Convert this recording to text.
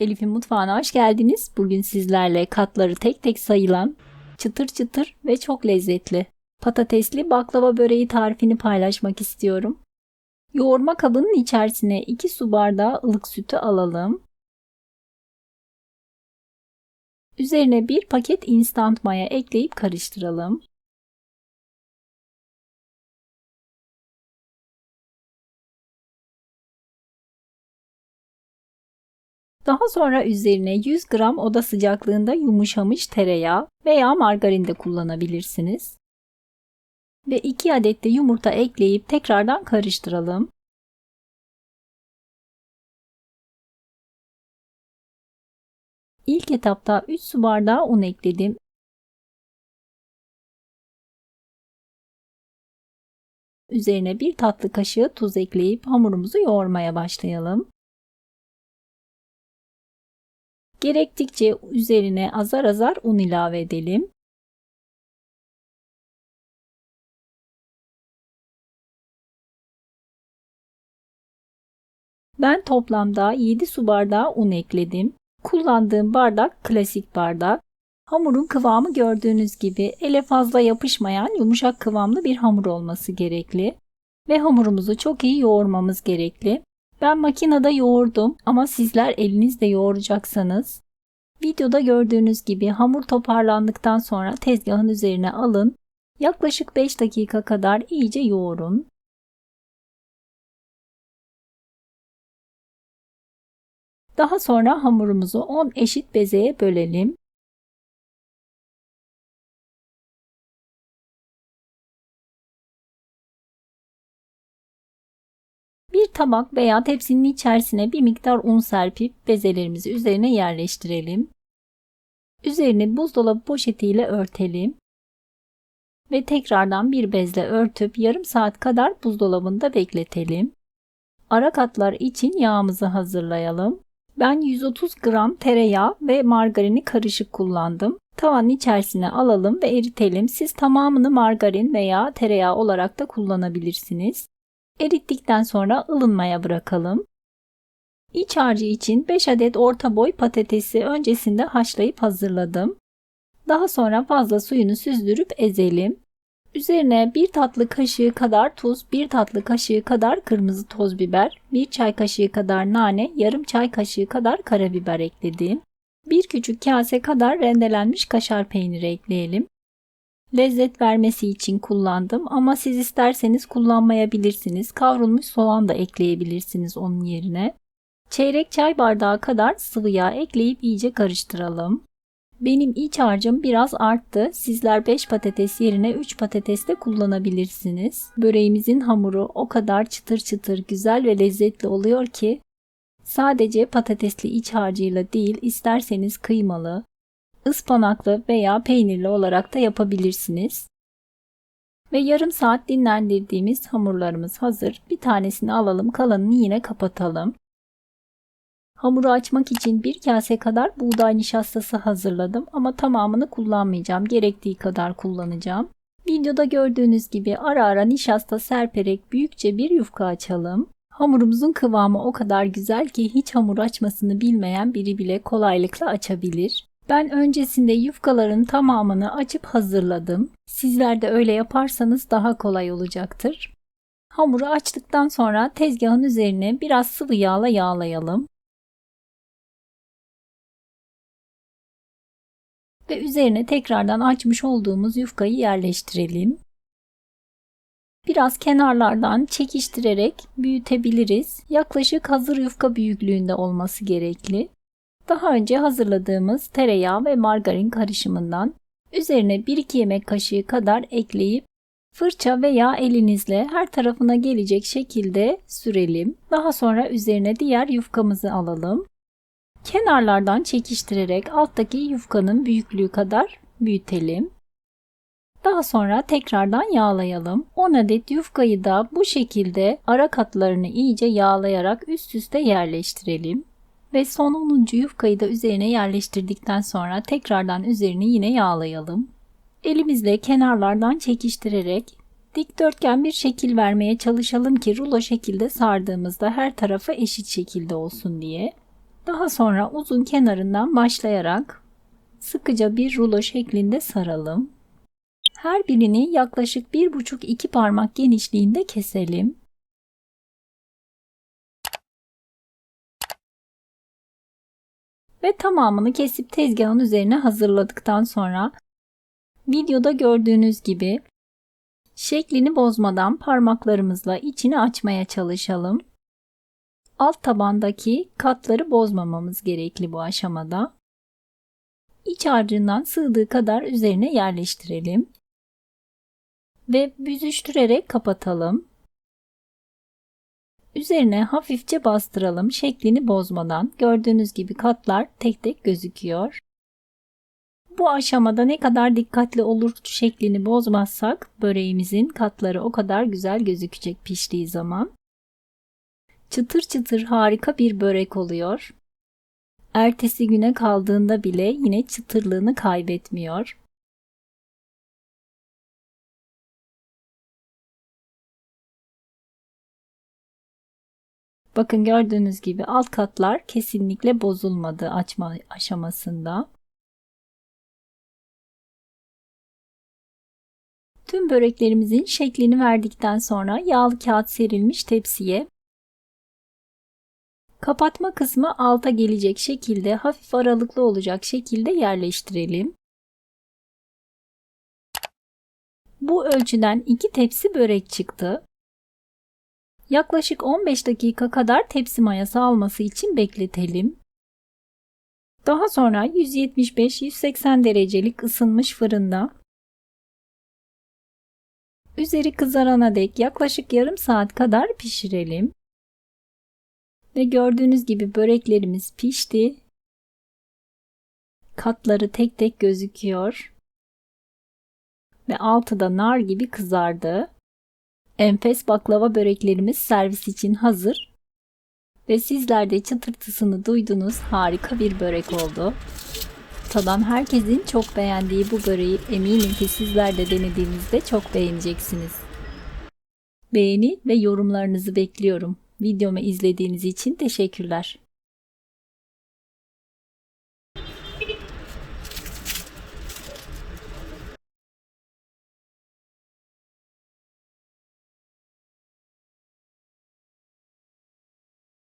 Elif'in mutfağına hoş geldiniz. Bugün sizlerle katları tek tek sayılan, çıtır çıtır ve çok lezzetli patatesli baklava böreği tarifini paylaşmak istiyorum. Yoğurma kabının içerisine 2 su bardağı ılık sütü alalım. Üzerine bir paket instant maya ekleyip karıştıralım. Daha sonra üzerine 100 gram oda sıcaklığında yumuşamış tereyağı veya margarin de kullanabilirsiniz. Ve 2 adet de yumurta ekleyip tekrardan karıştıralım. İlk etapta 3 su bardağı un ekledim. Üzerine bir tatlı kaşığı tuz ekleyip hamurumuzu yoğurmaya başlayalım. Gerektikçe üzerine azar azar un ilave edelim. Ben toplamda 7 su bardağı un ekledim. Kullandığım bardak klasik bardak. Hamurun kıvamı gördüğünüz gibi ele fazla yapışmayan yumuşak kıvamlı bir hamur olması gerekli. Ve hamurumuzu çok iyi yoğurmamız gerekli. Ben makinede yoğurdum ama sizler elinizde yoğuracaksanız videoda gördüğünüz gibi hamur toparlandıktan sonra tezgahın üzerine alın. Yaklaşık 5 dakika kadar iyice yoğurun. Daha sonra hamurumuzu 10 eşit bezeye bölelim. Tabak veya tepsinin içerisine bir miktar un serpip bezelerimizi üzerine yerleştirelim. Üzerini buzdolabı poşetiyle örtelim. Ve tekrardan bir bezle örtüp yarım saat kadar buzdolabında bekletelim. Ara katlar için yağımızı hazırlayalım. Ben 130 gram tereyağı ve margarini karışık kullandım. Tavanın içerisine alalım ve eritelim. Siz tamamını margarin veya tereyağı olarak da kullanabilirsiniz. Erittikten sonra ılınmaya bırakalım. İç harcı için 5 adet orta boy patatesi öncesinde haşlayıp hazırladım. Daha sonra fazla suyunu süzdürüp ezelim. Üzerine bir tatlı kaşığı kadar tuz, bir tatlı kaşığı kadar kırmızı toz biber, bir çay kaşığı kadar nane, yarım çay kaşığı kadar karabiber ekledim. Bir küçük kase kadar rendelenmiş kaşar peyniri ekleyelim. Lezzet vermesi için kullandım ama siz isterseniz kullanmayabilirsiniz. Kavrulmuş soğan da ekleyebilirsiniz onun yerine. Çeyrek çay bardağı kadar sıvı yağ ekleyip iyice karıştıralım. Benim iç harcım biraz arttı. Sizler 5 patates yerine 3 patates de kullanabilirsiniz. Böreğimizin hamuru o kadar çıtır çıtır güzel ve lezzetli oluyor ki sadece patatesli iç harcıyla değil isterseniz kıymalı, ıspanaklı veya peynirli olarak da yapabilirsiniz. Ve yarım saat dinlendirdiğimiz hamurlarımız hazır. Bir tanesini alalım kalanını yine kapatalım. Hamuru açmak için bir kase kadar buğday nişastası hazırladım ama tamamını kullanmayacağım. Gerektiği kadar kullanacağım. Videoda gördüğünüz gibi ara ara nişasta serperek büyükçe bir yufka açalım. Hamurumuzun kıvamı o kadar güzel ki hiç hamur açmasını bilmeyen biri bile kolaylıkla açabilir. Ben öncesinde yufkaların tamamını açıp hazırladım. Sizler de öyle yaparsanız daha kolay olacaktır. Hamuru açtıktan sonra tezgahın üzerine biraz sıvı yağla yağlayalım. ve üzerine tekrardan açmış olduğumuz yufkayı yerleştirelim. Biraz kenarlardan çekiştirerek büyütebiliriz. Yaklaşık hazır yufka büyüklüğünde olması gerekli. Daha önce hazırladığımız tereyağı ve margarin karışımından üzerine 1-2 yemek kaşığı kadar ekleyip fırça veya elinizle her tarafına gelecek şekilde sürelim. Daha sonra üzerine diğer yufkamızı alalım. Kenarlardan çekiştirerek alttaki yufkanın büyüklüğü kadar büyütelim. Daha sonra tekrardan yağlayalım. 10 adet yufkayı da bu şekilde ara katlarını iyice yağlayarak üst üste yerleştirelim. Ve son 10. yufkayı da üzerine yerleştirdikten sonra tekrardan üzerini yine yağlayalım. Elimizle kenarlardan çekiştirerek dikdörtgen bir şekil vermeye çalışalım ki rulo şekilde sardığımızda her tarafı eşit şekilde olsun diye. Daha sonra uzun kenarından başlayarak sıkıca bir rulo şeklinde saralım. Her birini yaklaşık 1,5-2 parmak genişliğinde keselim. Ve tamamını kesip tezgahın üzerine hazırladıktan sonra videoda gördüğünüz gibi şeklini bozmadan parmaklarımızla içini açmaya çalışalım. Alt tabandaki katları bozmamamız gerekli bu aşamada. İç harcından sığdığı kadar üzerine yerleştirelim. Ve büzüştürerek kapatalım. Üzerine hafifçe bastıralım şeklini bozmadan. Gördüğünüz gibi katlar tek tek gözüküyor. Bu aşamada ne kadar dikkatli olur şeklini bozmazsak böreğimizin katları o kadar güzel gözükecek piştiği zaman. Çıtır çıtır harika bir börek oluyor. Ertesi güne kaldığında bile yine çıtırlığını kaybetmiyor. Bakın gördüğünüz gibi alt katlar kesinlikle bozulmadı açma aşamasında. Tüm böreklerimizin şeklini verdikten sonra yağlı kağıt serilmiş tepsiye kapatma kısmı alta gelecek şekilde hafif aralıklı olacak şekilde yerleştirelim. Bu ölçüden iki tepsi börek çıktı. Yaklaşık 15 dakika kadar tepsi mayası alması için bekletelim. Daha sonra 175-180 derecelik ısınmış fırında üzeri kızarana dek yaklaşık yarım saat kadar pişirelim. Ve gördüğünüz gibi böreklerimiz pişti. Katları tek tek gözüküyor. Ve altı da nar gibi kızardı. Enfes baklava böreklerimiz servis için hazır. Ve sizler de çıtırtısını duydunuz. Harika bir börek oldu. Tadan herkesin çok beğendiği bu böreği eminim ki sizler de denediğinizde çok beğeneceksiniz. Beğeni ve yorumlarınızı bekliyorum. Videomu izlediğiniz için teşekkürler.